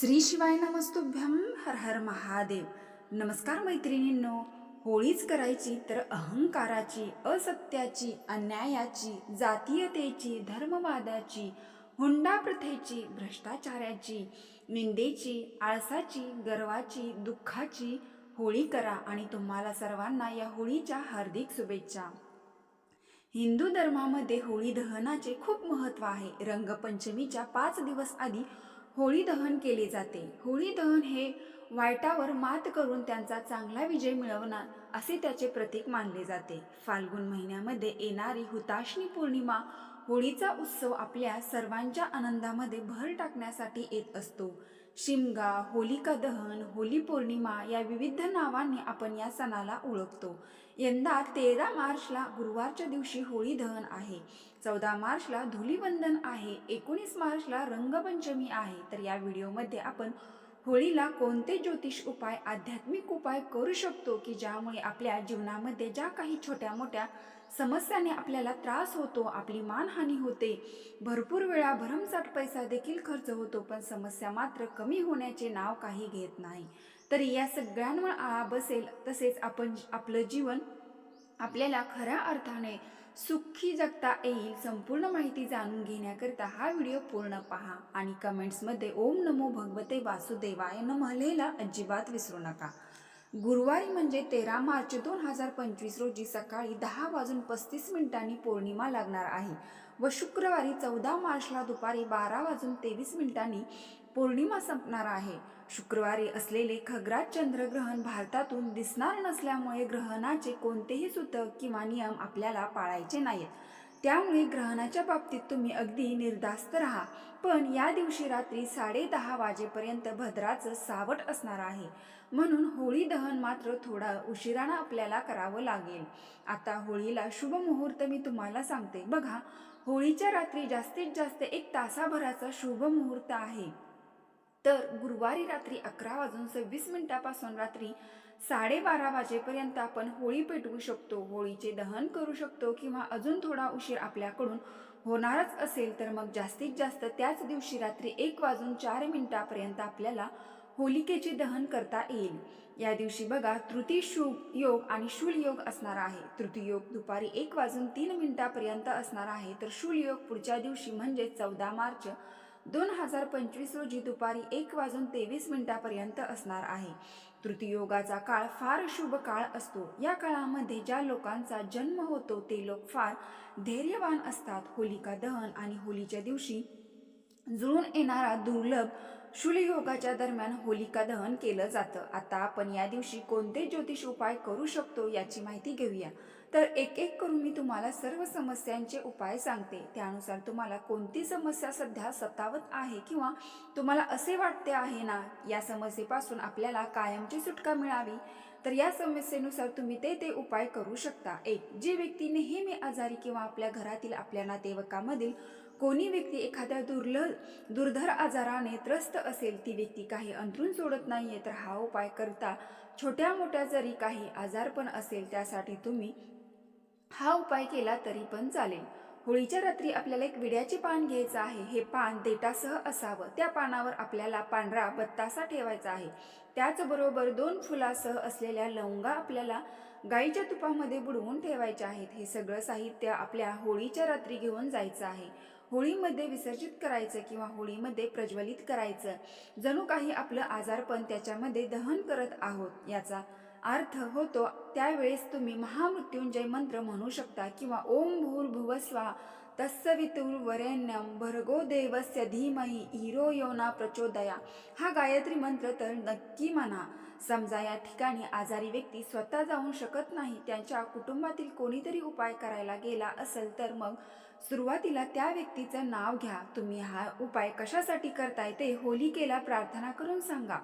श्री शिवाय नमस्तुभ्यम हर हर महादेव. नमस्कार मैत्रिणींनो. होळीच करायची तर अहंकाराची असत्याची अन्यायाची जातीयतेची धर्मवादाची हुंडा प्रथेची भ्रष्टाचाराची निंदेची आळसाची गर्वाची दुःखाची होळी करा आणि तुम्हाला सर्वांना या होळीच्या हार्दिक शुभेच्छा. हिंदू धर्मामध्ये होळी दहनाचे खूप महत्त्व आहे. रंगपंचमीच्या पाच दिवस आधी होळी दहन केले जाते. होळी दहन हे वाईटावर मात करून त्यांचा चांगला विजय मिळवणार असे त्याचे प्रतीक मानले जाते. फाल्गुन महिन्यामध्ये येणारी हुताशनी पौर्णिमा होळीचा उत्सव आपल्या सर्वांच्या आनंदामध्ये भर टाकण्यासाठी येत असतो. शिमगा होलिका दहन होली पौर्णिमा या विविध नावांनी आपण या सणाला ओळखतो. यंदा तेरा मार्चला गुरुवारच्या दिवशी होळी दहन आहे. चौदा मार्चला धुलीवंदन आहे. एकोणीस मार्चला रंगपंचमी आहे. तर या व्हिडिओमध्ये आपण होळीला कोणते ज्योतिष उपाय आध्यात्मिक उपाय करू शकतो की ज्यामुळे आपल्या जीवनामध्ये ज्या काही छोट्या मोठ्या समस्याने आपल्याला त्रास होतो आपली मानहानी होते? भरपूर वेळा भरमसाठ पैसा देखील खर्च होतो पण समस्या मात्र कमी होण्याचे नाव काही घेत नाही. तर या सगळ्यांवर आळा बसेल तसेच आपण आपलं जीवन आपल्याला खऱ्या अर्थाने सुखी जगता येईल संपूर्ण माहिती जाणून घेण्याकरिता हा व्हिडिओ पूर्ण पहा आणि कमेंट्समध्ये ओम नमो भगवते वासुदेवाय न लिहायला अजिबात विसरू नका. गुरुवारी म्हणजे तेरा मार्च दोन हजार पंचवीस रोजी सकाळी दहा वाजून पस्तीस मिनिटांनी पौर्णिमा लागणार आहे व शुक्रवारी चौदा मार्चला दुपारी बारा वाजून तेवीस मिनिटांनी पौर्णिमा संपणार आहे. शुक्रवारी असलेले खग्रात चंद्रग्रहण भारतातून दिसणार नसल्यामुळे ग्रहणाचे कोणतेही सूतक किंवा नियम आपल्याला पाळायचे नाहीत. त्यामुळे ग्रहणाच्या बाबतीत तुम्ही अगदी निर्धास्त राहा. पण या दिवशी रात्री साडेदहा वाजेपर्यंत भद्राचं सावट असणार आहे. म्हणून होळी दहन मात्र थोडा उशिरानं आपल्याला करावं लागेल. आता होळीला शुभ मुहूर्त मी तुम्हाला सांगते. बघा होळीच्या रात्री जास्तीत जास्त एक तासाभराचा शुभ मुहूर्त आहे. तर गुरुवारी रात्री अकरा वाजून सव्वीस मिनिटापासून रात्री साडेबारा वाजेपर्यंत आपण होळी पेटवू शकतो. होळीचे दहन करू शकतो किंवा अजून थोडा उशीर आपल्याकडून होणारच असेल तर मग जास्तीत जास्त त्याच दिवशी रात्री एक वाजून चार मिनिटापर्यंत आपल्याला होलिकेचे दहन करता येईल. या दिवशी बघा तृतीय शुभ योग आणि शूल योग असणार आहे. तृती योग दुपारी एक वाजून तीन मिनिटापर्यंत असणार आहे. तर शूल योग पुढच्या दिवशी म्हणजे चौदा मार्च दोन हजार पंचवीस रोजी दुपारी एक वाजून तेवीस मिनिटापर्यंत असणार आहे. तृतीयोगाचा काळ फार शुभ काळ असतो. या काळामध्ये ज्या लोकांचा जन्म होतो ते लोक फार धैर्यवान असतात. होलिका दहन आणि होलीच्या दिवशी जुळून येणारा दुर्लभ शूलयोगाच्या दरम्यान होलिका दहन केलं जातं. आता आपण या दिवशी कोणते ज्योतिष उपाय करू शकतो याची माहिती घेऊया. तर एक एक करून मी तुम्हाला सर्व समस्यांचे उपाय सांगते. त्यानुसार तुम्हाला कोणती समस्या सध्या सतावत आहे किंवा तुम्हाला असे वाटते आहे ना या समस्येपासून आपल्याला कायमची सुटका मिळावी तर या समस्येनुसार तुम्ही ते ते उपाय करू शकता. एक जी व्यक्ती नेहमी आजारी किंवा आपल्या घरातील आपल्या नातेवाईकामधील कोणी व्यक्ती एखाद्या दुर्ल दुर्धर आजाराने त्रस्त असेल ती व्यक्ती काही अंतरून सोडत नाहीये तर हा उपाय करता छोट्या मोठ्या जरी काही आजारपण असेल त्यासाठी तुम्ही हा उपाय केला तरी पण चालेल. होळीच्या रात्री आपल्याला एक विड्याचे पान घ्यायचं आहे. हे पान देटासह असावं. त्या पानावर आपल्याला पांढरा बत्तासा ठेवायचा आहे. त्याचबरोबर दोन फुलासह असलेल्या लवंगा आपल्याला गाईच्या तुपामध्ये बुडवून ठेवायच्या आहेत. हे सगळं साहित्य आपल्या होळीच्या रात्री घेऊन जायचं आहे. होळीमध्ये विसर्जित करायचं किंवा होळीमध्ये प्रज्वलित करायचं. जणू काही आपलं आजारपण त्याच्यामध्ये दहन करत आहोत याचा अर्थ होतो त्यावेळेस तुम्ही महामृत्युंजय मंत्र म्हणू शकता किंवा ओम भूर्भुवस्वा तत्सवितुर वरेण्यम भर्गो देवस्य धीमही हिरो योना प्रचोदया. हा गायत्री मंत्र तर नक्की म्हणा. समजा या ठिकाणी आजारी व्यक्ती स्वतः जाऊ शकत नाही त्यांच्या कुटुंबातील कोणीतरी उपाय करायला गेला असेल तर मग सुरुवातीला त्या व्यक्तीचं नाव घ्या. तुम्ही हा उपाय कशासाठी करताय ते होलिकेला प्रार्थना करून सांगा.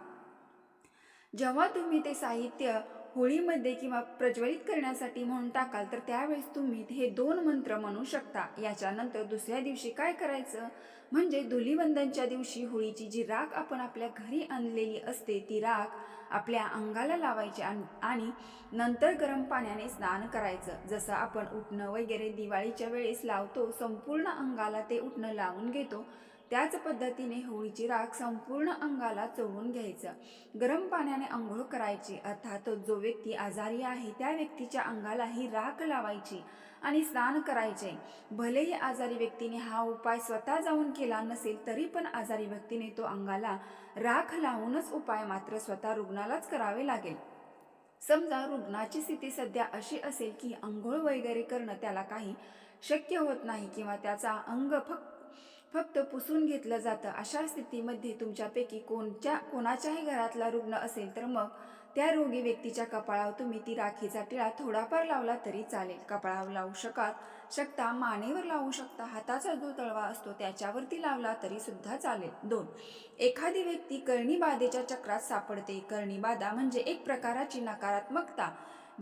जेव्हा तुम्ही ते साहित्य होळीमध्ये किंवा प्रज्वलित करण्यासाठी म्हणून टाकाल तर त्यावेळेस तुम्ही हे दोन मंत्र म्हणू शकता. याच्यानंतर दुसऱ्या दिवशी काय करायचं? म्हणजे धुलीवंदनच्या दिवशी होळीची जी राख आपण आपल्या घरी आणलेली असते ती राख आपल्या अंगाला लावायची आणि नंतर गरम पाण्याने स्नान करायचं. जसं आपण उठणं वगैरे दिवाळीच्या वेळेस लावतो संपूर्ण अंगाला ते उठणं लावून घेतो. त्याच पद्धतीने होळीची राख संपूर्ण अंगाला चोळून घ्यायचं. गरम पाण्याने आंघोळ करायची अर्थात जो व्यक्ती आजारी आहे त्या व्यक्तीच्या अंगाला ही राख लावायची आणि स्नान करायचे. भलेही आजारी व्यक्तीने हा उपाय स्वतः जाऊन केला नसेल तरी पण आजारी व्यक्तीने तो अंगाला राख लावूनच उपाय मात्र स्वतः रुग्णालाच करावे लागेल. समजा रुग्णाची स्थिती सध्या अशी असेल की आंघोळ वगैरे करणं त्याला काही शक्य होत नाही किंवा त्याचा अंग फक्त फक्त पुसून घेतलं जातं. अशा स्थितीमध्ये तुमच्यापैकी कोणत्या कोणाच्याही घरातला रुग्ण असेल तर मग त्या रोगी व्यक्तीच्या कपाळावर तुम्ही ती राखीचा टिळा थोडाफार लावला तरी चालेल. कपाळावर लावू शकाल शकता. मानेवर लावू शकता. हाताचा जो तळवा असतो त्याच्यावरती लावला तरी सुद्धा चालेल. दोन एखादी व्यक्ती कर्णीबाधेच्या चक्रात सापडते. कर्णीबाधा म्हणजे एक प्रकाराची नकारात्मकता.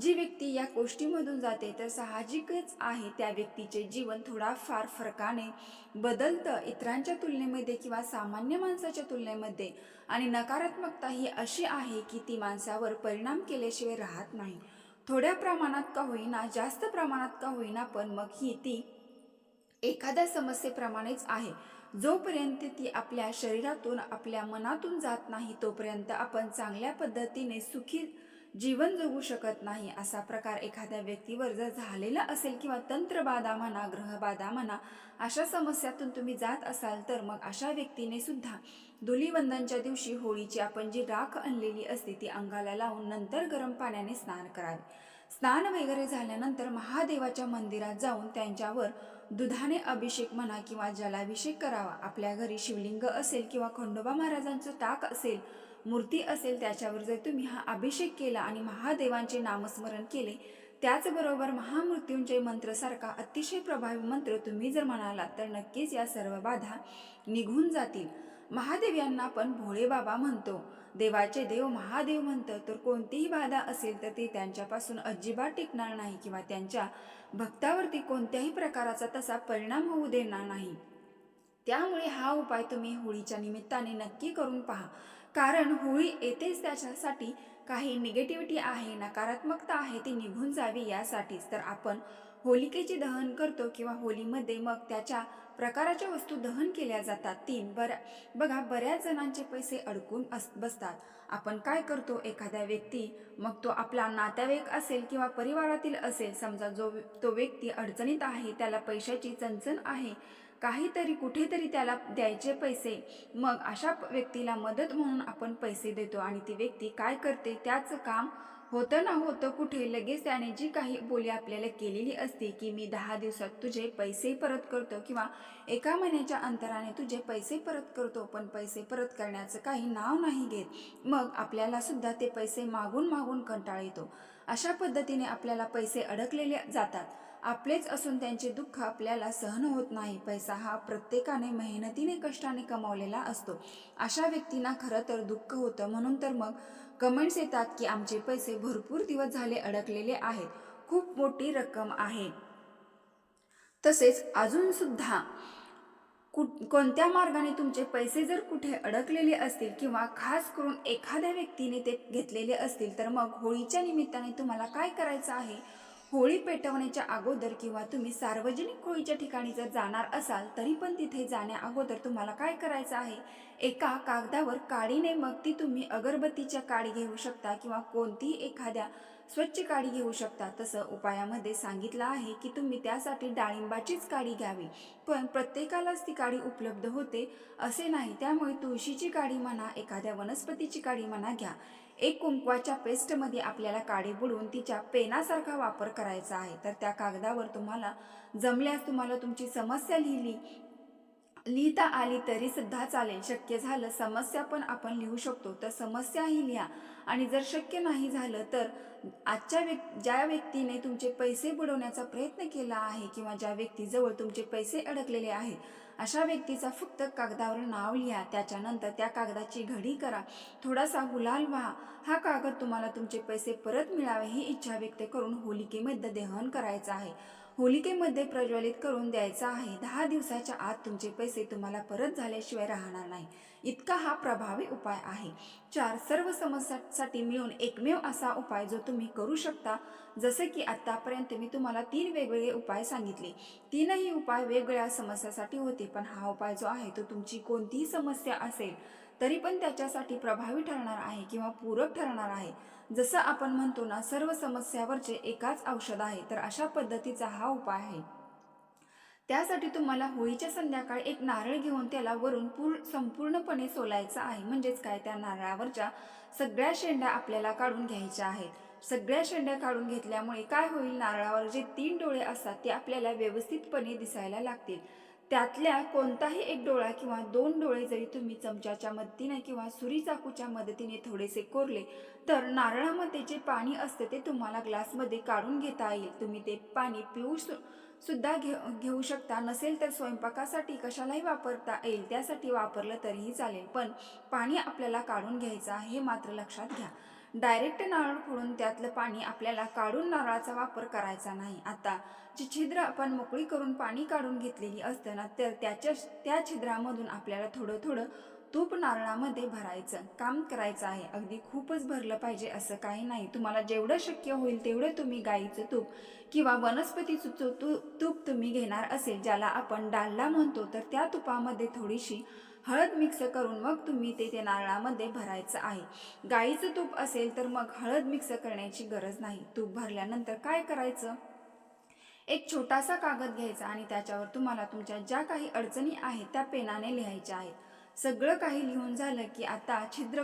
जी व्यक्ती या गोष्टीमधून जाते तर साहजिकच आहे त्या व्यक्तीचे जीवन थोडाफार फरकाने बदलतं. इतरांच्या तुलनेमध्ये किंवा सामान्य माणसाच्या तुलनेमध्ये. आणि नकारात्मकता ही अशी आहे की ती माणसावर परिणाम केल्याशिवाय राहत नाही. थोड्या प्रमाणात का होईना जास्त प्रमाणात का होईना पण मग ही ती एखाद्या समस्येप्रमाणेच आहे. जोपर्यंत ती आपल्या शरीरातून आपल्या मनातून जात नाही तोपर्यंत आपण चांगल्या पद्धतीने सुखी जीवन जगू शकत नाही असा प्रकार एखाद्या व्यक्तीवर जर झालेला असेल किंवा तंत्रबाधा म्हणा ग्रहबाधा म्हणा अशा समस्यातून तुम्ही जात असाल तर मग अशा व्यक्तीने सुद्धा धुलीवंदनच्या दिवशी होळीची आपण जी राख आणलेली असते ती अंगाला लावून नंतर गरम पाण्याने स्नान करावे. स्नान वगैरे झाल्यानंतर महादेवाच्या मंदिरात जाऊन त्यांच्यावर दुधाने अभिषेक म्हणा किंवा जलाभिषेक करावा. आपल्या घरी शिवलिंग असेल किंवा खंडोबा महाराजांचं टाक असेल मूर्ती असेल त्याच्यावर जर तुम्ही हा अभिषेक केला आणि महादेवांचे नामस्मरण केले त्याचबरोबर महामृत्युंजय मंत्रसारखा अतिशय प्रभावी मंत्र तुम्ही जर म्हणालात तर नक्कीच या सर्व बाधा निघून जातील. महादेव यांना आपण भोळे बाबा म्हणतो देवाचे देव महादेव म्हणतं तर कोणतीही बाधा असेल तर ती त्यांच्यापासून अजिबात टिकणार नाही किंवा त्यांच्या भक्तावरती कोणत्याही प्रकाराचा तसा परिणाम होऊ देणार नाही. त्यामुळे हा उपाय तुम्ही होळीच्या निमित्ताने नक्की करून पहा. कारण होळी येतेच त्याच्यासाठी काही निगेटिव्हिटी आहे नकारात्मकता आहे ती निघून जावी यासाठीच. तर आपण होलिकेचे दहन करतो किंवा होलीमध्ये मग त्याच्या प्रकाराच्या वस्तू दहन केल्या जातात. तीन बऱ्या बघा बऱ्याच जणांचे पैसे अडकून अस बसतात. आपण काय करतो? एखाद्या व्यक्ती मग तो आपला नातेवाईक असेल किंवा परिवारातील असेल समजा जो तो व्यक्ती अडचणीत आहे त्याला पैशाची चणचण आहे काहीतरी कुठेतरी त्याला द्यायचे पैसे. मग अशा व्यक्तीला मदत म्हणून आपण पैसे देतो आणि ती व्यक्ती काय करते त्याचं काम होतं ना होतं कुठे लगेच त्याने जी काही बोली आपल्याला केलेली असते की मी दहा दिवसात तुझे पैसे परत करतो किंवा एका महिन्याच्या अंतराने तुझे पैसे परत करतो पण पैसे परत करण्याचं काही नाव नाही घेत. मग आपल्याला सुद्धा ते पैसे मागून मागून कंटाळ येतो. अशा पद्धतीने आपल्याला पैसे अडकलेले जातात. आपलेच असून त्यांचे दुःख आपल्याला सहन होत नाही. पैसा हा प्रत्येकाने मेहनतीने कष्टाने कमावलेला असतो. अशा व्यक्तींना खरं तर दुःख होतं. म्हणून तर मग कमेंट्स येतात की आमचे पैसे भरपूर दिवस झाले अडकलेले आहेत. खूप मोठी रक्कम आहे. तसेच अजून सुद्धा कुठ कोणत्या मार्गाने तुमचे पैसे जर कुठे अडकलेले असतील किंवा खास करून एखाद्या व्यक्तीने ते घेतलेले असतील तर मग होळीच्या निमित्ताने तुम्हाला काय करायचं आहे? होळी पेटवण्याच्या अगोदर किंवा तुम्ही सार्वजनिक होळीच्या ठिकाणी जर जाणार असाल तरी पण तिथे जाण्या अगोदर तुम्हाला काय करायचं आहे? एका कागदावर काडीने मग ती तुम्ही अगरबत्तीच्या काडी घेऊ शकता किंवा कोणतीही एखाद्या स्वच्छ काडी घेऊ शकता. तसं उपायामध्ये सांगितलं आहे की तुम्ही त्यासाठी डाळिंबाचीच काडी घ्यावी. पण प्रत्येकालाच ती काडी उपलब्ध होते असे नाही. त्यामुळे तुळशीची काडी म्हणा एखाद्या वनस्पतीची काडी म्हणा घ्या. एक कुंकवाच्या पेस्टमध्ये आपल्याला काडी बुडवून तिच्या पेनासारखा वापर करायचा आहे. तर त्या कागदावर तुम्हाला जमल्यास तुम्हाला तुमची समस्या लिहिली लिहिता आली तरी सुद्धा चालेल. शक्य झालं समस्या पण आपण लिहू शकतो. तर समस्याही लिहा. आणि जर शक्य नाही झालं तर आजच्या व्यक् ज्या व्यक्तीने तुमचे पैसे बुडवण्याचा प्रयत्न केला आहे किंवा ज्या व्यक्तीजवळ तुमचे पैसे अडकलेले आहेत अशा व्यक्तीचा फक्त कागदावर नाव लिहा. त्याच्यानंतर त्या कागदाची घडी करा. थोडासा गुलाल व्हा. हा कागद तुम्हाला तुमचे पैसे परत मिळावे ही इच्छा व्यक्त करून होलिकेमध्ये दहन करायचं आहे. होलिकेमध्ये प्रज्वलित करून द्यायचा आहे. दहा दिवसाच्या आत तुमचे पैसे तुम्हाला परत झाल्याशिवाय राहणार नाही. इतका हा प्रभावी उपाय आहे. चार सर्व समस्यांसाठी मिळून एकमेव असा उपाय जो तुम्ही करू शकता. जसं की आत्तापर्यंत मी तुम्हाला तीन वेगवेगळे उपाय सांगितले. तीनही उपाय वेगवेगळ्या समस्यासाठी होते पण हा उपाय जो आहे तो तुमची कोणतीही समस्या असेल तरी पण त्याच्यासाठी प्रभावी ठरणार आहे किंवा पूरक ठरणार आहे. जसं आपण म्हणतो ना सर्व समस्यावरचे एकाच औषध आहे तर अशा पद्धतीचा हा उपाय आहे. त्यासाठी तुम्हाला होळीच्या संध्याकाळी एक नारळ घेऊन त्याला वरून पूर संपूर्णपणे सोलायचं आहे. म्हणजेच काय? त्या नारळावरच्या सगळ्या शेंड्या आपल्याला काढून घ्यायच्या आहेत. सगळ्या शेंड्या काढून घेतल्यामुळे काय होईल? नारळावर जे तीन डोळे असतात ते आपल्याला व्यवस्थितपणे दिसायला लागतील. त्यातल्या कोणताही एक डोळा किंवा दोन डोळे जरी तुम्ही चमच्याच्या मदतीने किंवा सुरी चाकूच्या मदतीने थोडेसे कोरले तर नारळामध्ये जे पाणी असते ते तुम्हाला ग्लासमध्ये काढून घेता येईल. तुम्ही ते पाणी पिऊ सुद्धा घे घेऊ शकता. नसेल तर स्वयंपाकासाठी कशालाही वापरता येईल. त्यासाठी वापरलं तरीही चालेल. पण पाणी आपल्याला काढून घ्यायचं आहे हे मात्र लक्षात घ्या. डायरेक्ट नारळ फोडून त्यातलं पाणी आपल्याला काढून नारळाचा वापर करायचा नाही. आता जी छिद्र आपण मोकळी करून पाणी काढून घेतलेली असतं ना तर त्याच्या त्या छिद्रामधून आपल्याला थोडं थोडं तूप नारळामध्ये भरायचं काम करायचं आहे. अगदी खूपच भरलं पाहिजे असं काही नाही. तुम्हाला जेवढं शक्य होईल तेवढं तुम्ही गाईचं तूप किंवा वनस्पतीचं तू तू तूप तुम्ही घेणार असेल ज्याला आपण डालला म्हणतो तर त्या तुपामध्ये थोडीशी हळद मिक्स करून मग तुम्ही ते ते नारळामध्ये भरायचं आहे. गाईचं तूप असेल तर मग हळद मिक्स करण्याची गरज नाही. तूप भरल्यानंतर काय करायचं? एक छोटासा कागद घ्यायचा आणि त्याच्यावर तुम्हाला तुमच्या ज्या काही अडचणी आहेत त्या पेनाने लिहायच्या आहेत. सगळं काही लिहून झालं की आता छिद्र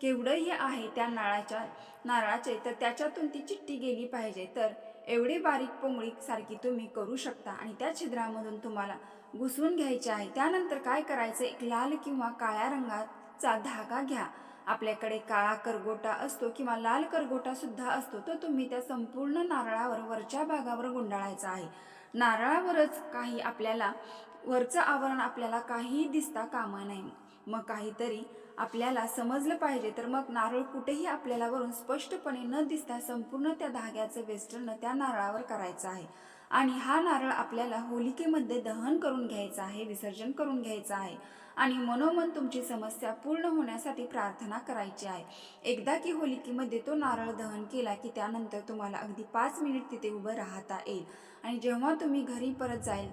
केवढंही आहे त्या नाळाच्या नारळाचे तर त्याच्यातून ती चिठ्ठी गेली पाहिजे. तर एवढी बारीक पोंगळी सारखी तुम्ही करू शकता आणि त्या छिद्रामधून तुम्हाला घुसवून घ्यायचे आहे. त्यानंतर काय करायचं? एक लाल किंवा काळ्या रंगाचा धागा घ्या. आपल्याकडे काळा करगोटा असतो किंवा लाल करगोटा सुद्धा असतो तो तुम्ही त्या संपूर्ण नारळावर वरच्या भागावर गुंडाळायचा आहे. नारळावरच काही आपल्याला वरचं आवरण आपल्याला काहीही दिसता कामा नाही मग काहीतरी आपल्याला समजलं पाहिजे तर मग नारळ कुठेही आपल्याला वरून स्पष्टपणे न दिसता संपूर्ण त्या धाग्याचं वेस्टर्न त्या नारळावर करायचं आहे. आणि हा नारळ आपल्याला होलिकेमध्ये दहन करून घ्यायचा आहे विसर्जन करून घ्यायचं आहे. आणि मनोमन तुमची समस्या पूर्ण होण्यासाठी प्रार्थना करायची आहे. एकदा की होलिकेमध्ये तो नारळ दहन केला की त्यानंतर तुम्हाला अगदी पाच मिनिट तिथे उभं राहता येईल. आणि जेव्हा तुम्ही घरी परत जाईल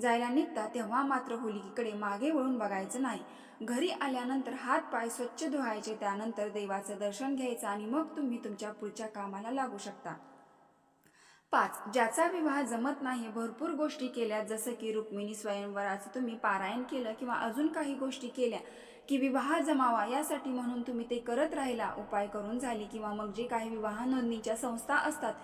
जायला निघता तेव्हा मात्र होलिकेकडे मागे वळून बघायचं नाही. घरी आल्यानंतर हात पाय स्वच्छ धुवायचे त्यानंतर देवाचं दर्शन घ्यायचं आणि मग तुम्ही तुमच्या पुढच्या कामाला लागू शकता. पाच ज्याचा विवाह जमत नाही भरपूर गोष्टी केल्या जसं की रुक्मिणी स्वयंवराचं तुम्ही पारायण केलं किंवा अजून काही गोष्टी केल्या की विवाह जमावा यासाठी म्हणून तुम्ही ते करत राहिला उपाय करून झाली किंवा मग जे काही विवाह नोंदणीच्या संस्था असतात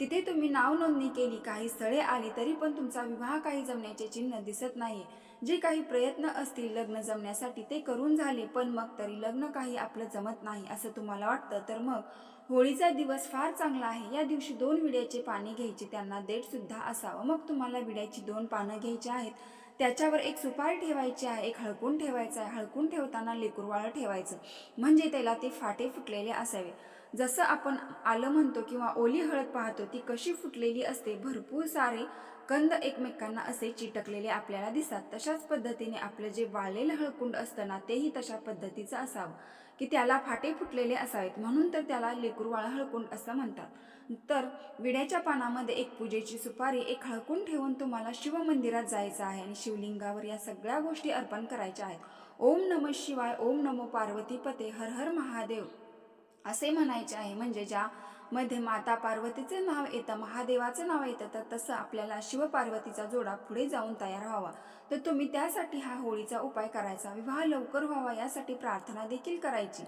तिथे तुम्ही नाव नोंदणी केली काही स्थळे आली तरी पण तुमचा विवाह काही जमण्याचे चिन्ह दिसत नाही जे काही प्रयत्न असतील लग्न जमण्यासाठी ते करून झाले पण मग तरी लग्न काही आपलं जमत नाही असं तुम्हाला वाटतं. तर मग होळीचा दिवस फार चांगला आहे. या दिवशी दोन विड्याचे पाने घ्यायचे त्यांना देठ सुद्धा असावं. मग तुम्हाला विड्याची दोन पानं घ्यायची आहेत. त्याच्यावर एक सुपारी ठेवायची आहे एक हळकून ठेवायचं आहे. हळकून ठेवताना लेकुरवाळं ठेवायचं. म्हणजे त्याला ते फाटे फुटलेले असावे. जसं आपण आलं म्हणतो किंवा ओली हळद पाहतो ती कशी फुटलेली असते भरपूर सारे कंद एकमेकांना असे चिटकलेले आपल्याला दिसतात. तशाच पद्धतीने आपलं जे वाळलेलं हळकुंड असतं ना तेही तशा पद्धतीचं असावं की त्याला फाटे फुटलेले असावेत. म्हणून तर त्याला लेकरूवाळा हळकुंड असं म्हणतात. तर विड्याच्या पानामध्ये एक पूजेची सुपारी एक हळकुंड ठेवून तुम्हाला शिवमंदिरात जायचं आहे आणि शिवलिंगावर या सगळ्या गोष्टी अर्पण करायच्या आहेत. ओम नम शिवाय ओम नमो पार्वतीपते हर हर महादेव. असे म्हणायचे आहे. म्हणजे ज्या मध्ये माता पार्वतीचे नाव येतं महादेवाचं नाव येतं तर तसं आपल्याला शिवपार्वतीचा जोडा पुढे जाऊन तयार व्हावा. तर तुम्ही त्यासाठी हा होळीचा उपाय करायचा. विवाह लवकर व्हावा यासाठी प्रार्थना देखील करायची.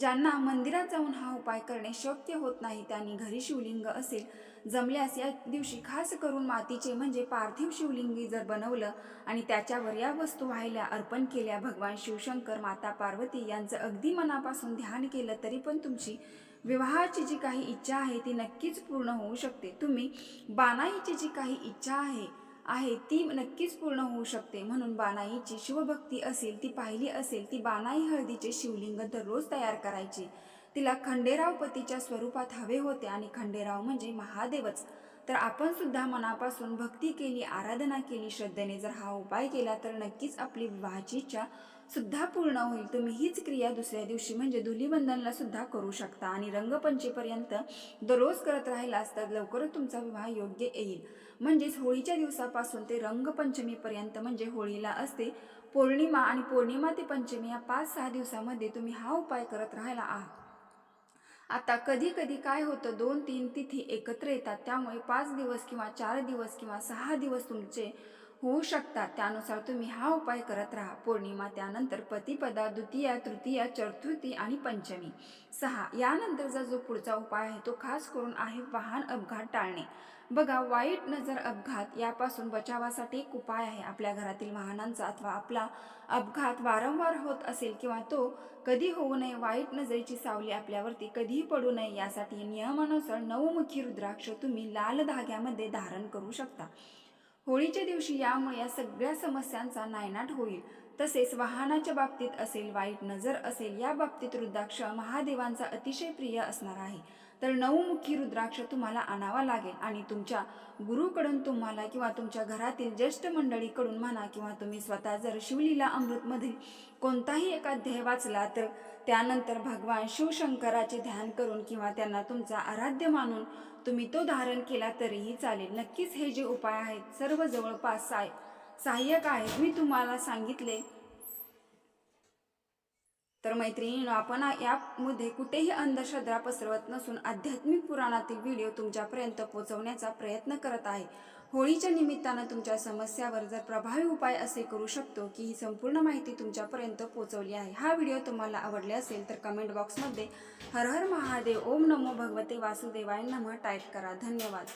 ज्यांना मंदिरात जाऊन हा उपाय करणे शक्य होत नाही त्यांनी घरी शिवलिंग असेल. जमल्यास या दिवशी खास करून मातीचे म्हणजे पार्थिव शिवलिंगी जर बनवलं आणि त्याच्यावर या वस्तू व्हायला अर्पण केल्या भगवान शिवशंकर माता पार्वती यांचं अगदी मनापासून ध्यान केलं तरी पण तुमची विवाहाची जी काही इच्छा आहे ती नक्कीच पूर्ण होऊ शकते. तुम्ही बानाईची जी काही इच्छा आहे आहे ती नक्कीच पूर्ण होऊ शकते. म्हणून बानाईची शिवभक्ती असेल ती पाहिली असेल ती बानाई हळदीचे शिवलिंग दररोज तयार करायची. तिला खंडेराव पतीच्या स्वरूपात हवे होते आणि खंडेराव म्हणजे महादेवच. तर आपण सुद्धा मनापासून भक्ती केली आराधना केली श्रद्धेने जर हा उपाय केला तर नक्कीच आपली विवाहाची इच्छा सुद्धा पूर्ण होईल. तुम्ही हीच क्रिया दुसऱ्या दिवशी म्हणजे धुलीबंधनला सुद्धा करू शकता आणि रंगपंचमीपर्यंत दररोज करत राहिलास तर लवकरच तुमचा विवाह योग्य येईल. म्हणजेच होळीच्या दिवसापासून ते रंगपंचमीपर्यंत म्हणजे होळीला असते. पौर्णिमा आणि पौर्णिमा ते पंचमी या पाच सहा दिवसामध्ये तुम्ही हा उपाय करत राहिला आहात. आता कधी कधी काय होतं दोन तीन तिथी एकत्र येतात. त्यामुळे पाच दिवस किंवा चार दिवस किंवा सहा दिवस तुमचे होऊ शकतात त्यानुसार तुम्ही हा उपाय करत राहा. पौर्णिमा त्यानंतर पतिपदा द्वितीया तृतीया चतुर्थी आणि पंचमी. सहा. यानंतरचा जो पुढचा उपाय आहे तो खास करून आहे वाहन अपघात टाळणे. बघा वाईट नजर अपघात यापासून बचावासाठी एक उपाय आहे. आपल्या घरातील वाहनांचा अथवा आपला अपघात वारंवार होत असेल किंवा तो कधी होऊ नये वाईट नजरेची सावली आपल्यावरती कधीही पडू नये यासाठी नियमानुसार नवमुखी रुद्राक्ष तुम्ही लाल धाग्यामध्ये धारण करू शकता. होळीच्या दिवशी यामुळे या सगळ्या समस्यांचा नायनाट होईल. तसेच वाहनाच्या बाबतीत असेल वाईट नजर असेल या बाबतीत रुद्राक्ष महादेवांचा अतिशय प्रिय असणार आहे. तर नऊमुखी रुद्राक्ष तुम्हाला आणावा लागेल आणि तुमच्या गुरुकडून तुम्हाला किंवा तुमच्या घरातील ज्येष्ठ मंडळीकडून म्हणा किंवा तुम्ही स्वतः जर शिवलीला अमृतमधील कोणताही एक अध्याय वाचला तर त्यानंतर भगवान शिवशंकराचे ध्यान करून किंवा त्यांना तुमचा आराध्य मानून तुम्ही तो धारण केला तरीही चालेल. नक्कीच हे जे उपाय आहेत सर्व जवळपास साय सहाय्यक आहेत. मी तुम्हाला सांगितले. तर मैत्रिणींनो आपण यामध्ये कुठेही अंधश्रद्धा पसरवत नसून आध्यात्मिक पुराणातील व्हिडिओ तुमच्यापर्यंत पोहोचवण्याचा प्रयत्न करत आहे. होळीच्या निमित्तानं तुमच्या समस्यावर जर प्रभावी उपाय असे करू शकतो की ही संपूर्ण माहिती तुमच्यापर्यंत पोहोचवली आहे हा व्हिडिओ तुम्हाला आवडले असेल तर कमेंट बॉक्समध्ये हर हर महादेव ओम नमो भगवते वासुदेवाय नमः टाईप करा. धन्यवाद.